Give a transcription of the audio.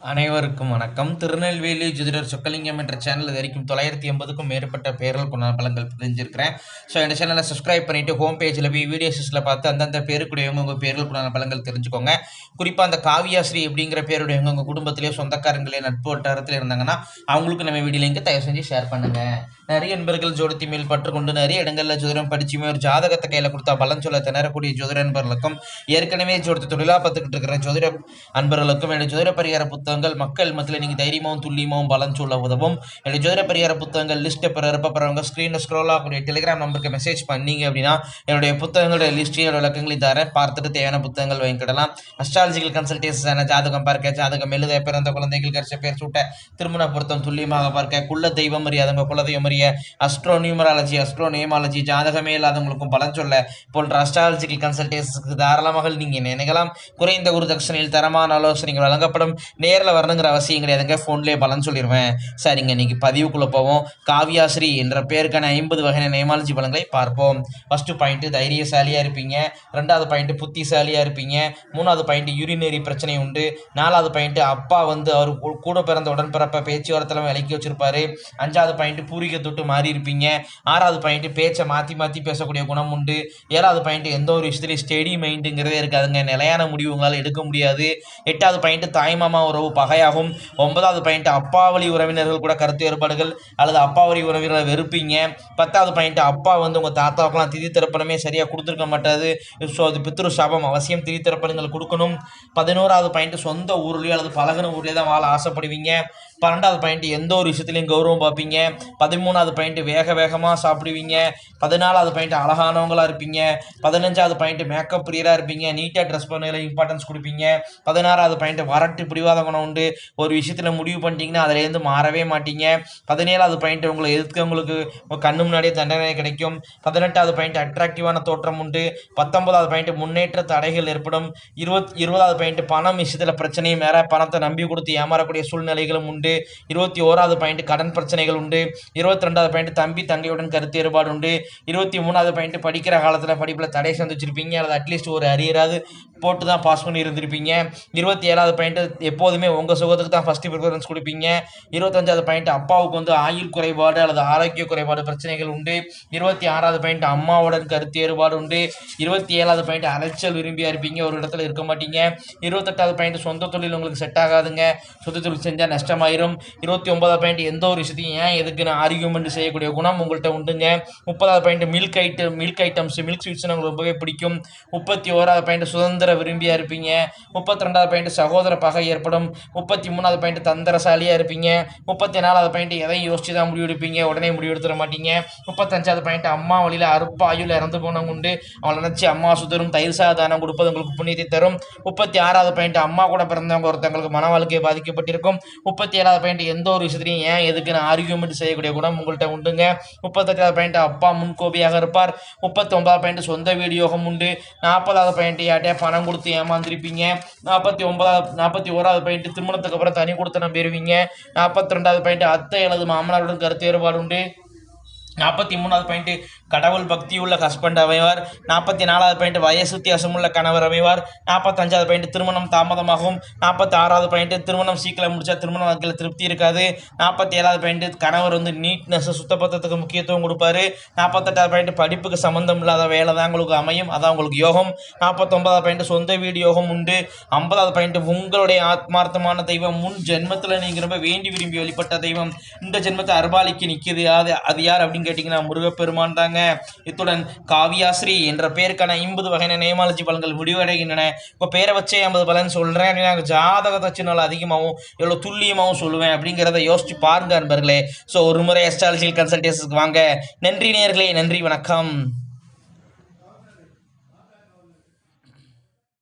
அனைவருக்கும் வணக்கம். திருநெல்வேலி ஜோதிடர் சொக்கலிங்கம் என்ற சேனல் வரைக்கும் தொள்ளாயிரத்தி எண்பதுக்கும் மேற்பட்ட பேர்களுக்குண்டான பலங்கள் தெரிஞ்சிருக்கிறேன் ஸோ இந்த சேனலை சப்ஸ்கிரைப் பண்ணிவிட்டு ஹோம் பேஜில் போய் வீடியோஸில் பார்த்து அந்தந்த பேருக்குடையவங்க உங்கள் பேர்களுக்குண்டான பலங்கள் தெரிஞ்சுக்கோங்க. குறிப்பாக அந்த காவியாஸ்ரீ அப்படிங்கிற பேருடையவங்க உங்கள் குடும்பத்திலே சொந்தக்காரங்களே நட்பு வட்டாரத்தில் இருந்தாங்கன்னா அவங்களுக்கு நம்ம வீடியோ லிங்க் தயவு செஞ்சு ஷேர் பண்ணுங்கள் நிறைய நண்பர்கள் ஜோதித்தி மேல் பற்றுக்கொண்டு நிறைய இடங்களில் ஜோதிடம் படிச்சுமே ஒரு ஜாதகத்தை கையில் கொடுத்தா பலன் சொல்ல திணறக்கூடிய ஜோதிட நண்பர்களுக்கும் ஏற்கனவே ஜோதிட தொழிலாக பார்த்துக்கிட்டு இருக்கிற ஜோதிட அன்பர்களுக்கும் என்னுடைய ஜோதிட பரிகார புத்தகங்கள் மக்கள் மத்தியில் நீங்கள் தைரியமாகவும் துல்லியமாகவும் பலன் சொல்ல உதவும். என்னுடைய ஜோதிட பரிகார புத்தகங்கள் லிஸ்ட்டை பிற இருப்பறவங்க ஸ்க்ரீனில் ஸ்க்ரோல் ஆகக்கூடிய டெலிகிராம் நம்பருக்கு மெசேஜ் பண்ணீங்க அப்படின்னா என்னுடைய புத்தகங்களுடைய லிஸ்ட்டையும் என்னோட விளக்கங்களையும் தரேன். பார்த்துட்டு தேவையான புத்தகங்கள் வாங்கிக்கிடலாம். அஸ்ட்ராலஜிக்கல் கன்சல்டேஷன் ஜாதகம் பார்க்க ஜாதகம் எழுத பிறந்த குழந்தைகள் கரிச பேர் சூட்ட திருமண பொருத்தம் துல்லியமாக பார்க்க குள்ள தெய்வம் அறியாதவங்க குலதெய்வம் அறிய அஸ்ட்ரோ நியூமராலஜி அஸ்ட்ரோ நியமாலஜி ஜாதகமே இல்லாதவங்களுக்கும் பலன் சொல்ல போன்ற அஸ்ட்ராலஜிக்கல் கன்சல்டேஷனுக்கு தாராளமாக நீங்கள் நினைக்கலாம் குறைந்த ஒரு தட்சணையில் தரமான ஆலோசனைகள் வழங்கப்படும். நேரில் வரணுங்கிற அவசியம் கிடையாதுங்க. ஃபோன்லேயே பலன் சொல்லிடுவேன் சரிங்க இன்னைக்கு பதிவுக்குள்ளே போவோம். காவியாஸ்ரீ என்ற பேருக்கான ஐம்பது வகையான நேமாலஜி பலன்களை பார்ப்போம். ஃபஸ்ட்டு பாயிண்ட்டு தைரியசாலியாக இருப்பீங்க. ரெண்டாவது பாயிண்ட்டு புத்திசாலியாக இருப்பீங்க. மூணாவது பாயிண்ட்டு யூரினரி பிரச்சனை உண்டு. நாலாவது பாயிண்ட்டு அப்பா வந்து அவர் கூ- கூட பிறந்த உடன்பிறப்ப பேச்சுவார்த்தையில் விலக்கி வச்சுருப்பார். அஞ்சாவது பாயிண்ட்டு பூரிக தொட்டு மாறி இருப்பீங்க. ஆறாவது பாயிண்ட்டு பேச்சை மாற்றி மாற்றி பேசக்கூடிய குணம் உண்டு. ஏழாவது பாயிண்ட் எந்த ஒரு விஷயத்துலையும் ஸ்டெடி மைண்டுங்கிறதே இருக்காதுங்க. நிலையான முடிவு உங்களால் எடுக்க முடியாது. எட்டாவது பாயிண்ட் தாய்மாமா உறவு பகையாகும். ஒன்பதாவது பாயிண்ட் அப்பாவளி உறவினர்கள் கூட கருத்து வேறுபாடுகள் அல்லது அப்பாவளி உறவினர்களை வெறுப்பீங்க. பத்தாவது பாயிண்ட் அப்பா வந்து உங்கள் தாத்தாவுக்கெல்லாம் திதி திறப்பணமே சரியாக கொடுத்துருக்க மாட்டாது. ஸோ அது பித்ரு சாபம் அவசியம் திதி திறப்பணங்கள் கொடுக்கணும். பதினோராவது பாயிண்ட் சொந்த ஊர்லேயோ அல்லது பழகின ஊர்லேயே தான் வாழ ஆசைப்படுவீங்க. பன்னெண்டாவது பாயிண்ட் எந்த ஒரு விஷயத்துலையும் கௌரவம் பார்ப்பீங்க. பதிமூணாவது பாயிண்ட் வேக வேகமாக சாப்பிடுவீங்க. பதினாலாவது பாயிண்ட் அழகானவங்களாக இருப்பீங்க. பதினஞ்சாவது பாயிண்ட் மேக்கப் பிரியராக இருப்பீங்க. நீட்டாக ட்ரெஸ் பண்ணல இம்பார்ட்டன்ஸ் கொடுப்பீங்க. பதினாறாவது பாயிண்ட் வரட்டு பிடிவாத குணம் உண்டு ஒரு விஷயத்தில் முடிவு பண்ணிட்டீங்கன்னா அதுலேருந்து மாறவே மாட்டீங்க. பதினேழாவது பாயிண்ட் உங்களை எதிர்க்கவங்களுக்கு கண்ணு முன்னாடியே தண்டனை கிடைக்கும். பதினெட்டாவது பாயிண்ட் அட்ராக்டிவான தோற்றம் உண்டு. பத்தொன்பதாவது பாயிண்ட் முன்னேற்ற தடைகள் ஏற்படும். இருபத் இருபதாவது பாயிண்ட் பணம் விஷயத்தில் பிரச்சனையும் வேற. பணத்தை நம்பி கொடுத்து ஏமாறக்கூடிய சூழ்நிலைகளும் உண்டு. இருபத்தி ஓராவது பாயிண்ட் கடன் பிரச்சனைகள் உண்டு. இருபத்தி ரெண்டாவது பாயிண்ட் தம்பி தங்கையுடன் கருத்து வேறுபாடு உண்டு. இருபத்தி மூணாவது பாயிண்ட் படிக்கிற காலத்தில் படிப்பில் தடை சந்திச்சிருப்பீங்க அல்லது அட்லீஸ்ட் ஒரு அரியராது போட்டு தான் பாஸ் பண்ணி இருந்திருப்பீங்க. இருபத்தி ஏழாவது பாயிண்ட் எப்போதுமே உங்கள் சுகத்துக்கு தான் ஃபஸ்ட்டு ப்ரிஃபரன்ஸ் கொடுப்பீங்க. இருபத்தஞ்சாவது பாயிண்ட் அப்பாவுக்கு வந்து ஆயுள் குறைபாடு அல்லது ஆரோக்கிய குறைபாடு பிரச்சனைகள் உண்டு. இருபத்தி ஆறாவது பாயிண்ட் அம்மாவுடன் கருத்து வேறுபாடு உண்டு. இருபத்தி ஏழாவது பாயிண்ட் அலைச்சல் விரும்பியா இருப்பீங்க. ஒரு இடத்துல இருக்க மாட்டீங்க. இருபத்தெட்டாவது பாயிண்ட் சொந்த தொழில் உங்களுக்கு செட் ஆகாதுங்க. சொந்த தொழில் செஞ்சால் நஷ்டமாயிரும். இருபத்தி ஒன்பதாவது பாயிண்ட் எந்த ஒரு விஷயத்தையும் ஏன் நான் ஆர்கியூமெண்ட் செய்யக்கூடிய குணம் உங்கள்கிட்ட உண்டுங்க. முப்பதாவது point milk item milk items milk sweets உங்களுக்கு ரொம்பவே பிடிக்கும். முப்பத்தி ஓராவது பாயிண்ட் சுதந்திர விரும்பியா இருப்பீங்க. முப்பத்தி ரெண்டாவது பாயிண்ட் சகோதர பகை ஏற்படும். முப்பத்தி மூணாவது பாயிண்ட் தந்திரசாலியாக இருப்பீங்க. முப்பத்தி நாலாவது பாயிண்ட் எதையும் யோசிச்சு தான் முடிவு எடுப்பீங்க உடனே முடிவெடுத்துட மாட்டீங்க. முப்பத்தஞ்சாவது பாயிண்ட் அம்மா வழியில் அறுப்பு ஆயுள் இறந்து போனவங்க உண்டு. அவளை நினச்சி அம்மா சுதரும் தயிர் சாதானம் கொடுப்பது உங்களுக்கு புண்ணியத்தை தரும். முப்பத்தி ஆறாவது பாயிண்ட் அம்மா கூட பிறந்தவங்க ஒருத்தங்களுக்கு மன வாழ்க்கை பாதிக்கப்பட்டிருக்கும். முப்பத்தி ஏழாவது பாயிண்ட் எந்த ஒரு விஷயத்தையும் ஏன் எதுக்குன்னு ஆர்கியூமெண்ட் செய்யக்கூடிய குணம் உங்கள்கிட்ட உண்டுங்க. முப்பத்தெட்டாவது பாயிண்ட் அப்பா முன்கோபியாக இருப்பார். முப்பத்தி ஒன்பதாவது பாயிண்ட் சொந்த வீடியோகம் உண்டு. நாற்பதாவது பாயிண்ட் யார்ட்டே பணம் கொடுத்து ஏமாந்துருப்பீங்க. நாற்பத்தி ஒன்பதாவது நாற்பத்தி ஓராவது பாயிண்ட் திருமணத்துக்கு அப்புறம் தனி கொடுத்தனம் பெறுவீங்க நாற்பத்தி ரெண்டாவது பாயிண்ட் அத்தை எனது மாமனாருடன் கருத்து வேறுபாடு உண்டு நாற்பத்தி மூணாவது பாயிண்ட்டு கடவுள் பக்தி உள்ள ஹஸ்பண்ட் அமைவார். நாற்பத்தி நாலாவது பாயிண்ட் வயசு வித்தியாசம் உள்ள கணவர் அமைவார். நாற்பத்தஞ்சாவது பாயிண்ட் திருமணம் தாமதமாகும். நாற்பத்தி ஆறாவது பாயிண்ட் திருமணம் சீக்கிரம் முடிச்சா திருமண வாழ்க்கையில் திருப்தி இருக்காது. நாற்பத்தி ஏழாவது பாயிண்ட் கணவர் வந்து நீட்னஸ் சுத்தபத்தத்துக்கு முக்கியத்துவம் கொடுப்பாரு. நாற்பத்தெட்டாவது பாயிண்ட் படிப்புக்கு சம்மந்தம் இல்லாத வேலை தான் உங்களுக்கு அமையும். அதான் உங்களுக்கு யோகம். நாற்பத்தொன்பதாவது பாயிண்ட் சொந்த வீடு யோகம் உண்டு. ஐம்பதாவது பாயிண்ட் உங்களுடைய ஆத்மார்த்தமான தெய்வம். முன் ஜென்மத்தில் நீங்கள் ரொம்ப வேண்டி விரும்பி வழிபட்ட தெய்வம். இந்த ஜென்மத்தை அர்பாலிக்கு நிற்கிது அது அது யார் அப்படின்னு கேட்டிங்கன்னா முருகப்பெருமான் தாங்க. இத்துடன் காவியாஸ்ரீ என்ற பேருக்கான ஐம்பது வகையான நேமாலஜி பலன்கள் முடிவடைகின்றன இப்போ பேரை வச்சே ஐம்பது பலன் சொல்கிறேன் நாங்கள் ஜாதகத்தை வச்சு அதிகமாகவும் எவ்வளோ துல்லியமாகவும் சொல்லுவேன் அப்படிங்கிறத யோசிச்சு பாருங்க நண்பர்களே ஸோ ஒரு முறை அஸ்ட்ராலஜிக்கல் கன்சல்டேஷனுக்கு வாங்க. நன்றி நேர்களே நன்றி வணக்கம்.